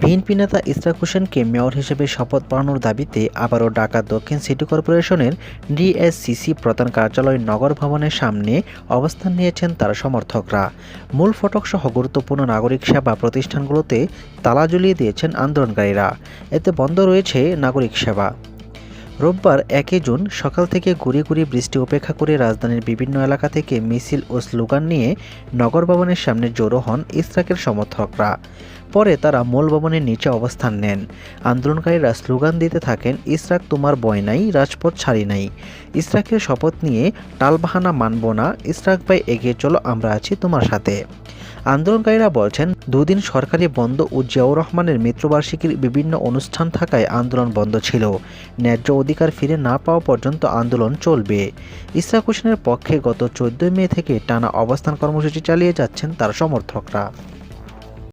BNP নেতা ইসরাক হোসেনকে mayor হিসেবে শপথ পড়ানোর দাবিতে আবারও ঢাকা দক্ষিণ সিটি কর্পোরেশনের ডিএসসিসি প্রধান কার্যালয় নগর ভবনের সামনে অবস্থান নিয়েছেন তার সমর্থকরা। মূল ফটক সহ গুরুত্বপূর্ণ নাগরিক সেবা প্রতিষ্ঠানগুলোতে তালা জ্বলিয়ে দিয়েছেন আন্দোলনকারীরা। এতে বন্ধ রয়েছে নাগরিক সেবা। রোববার একই জুন সকাল থেকে ঘুরিয়ে ঘুরিয়ে বৃষ্টি উপেক্ষা করে রাজধানীর বিভিন্ন এলাকা থেকে মিছিল ও স্লোগান নিয়ে নগর ভবনের সামনে জড়ো হন ইসরাকের সমর্থকরা। পরে তারা মূল ভবনের নিচে অবস্থান নেন। আন্দোলনকারীরা স্লোগান দিতে থাকেন, ইসরাক তোমার বয় নাই, রাজপথ ছাড়ি নাই। ইসরাকের শপথ নিয়ে টালবাহানা মানব না। ইসরাক ভাই, এগিয়ে চলো, আমরা আছি তোমার সাথে। আন্দোলনকারীরা বলছেন, দুদিন সরকারি বন্ধ ও জিয়াউর রহমানের মিত্রবার্ষিকীর বিভিন্ন অনুষ্ঠান থাকায় আন্দোলন বন্ধ ছিল। ন্যায্য অধিকার ফিরে না পাওয়া পর্যন্ত আন্দোলন চলবে। ইসরাক হোসেনের পক্ষে গত চোদ্দই মে থেকে টানা অবস্থান কর্মসূচি চালিয়ে যাচ্ছেন তার সমর্থকরা।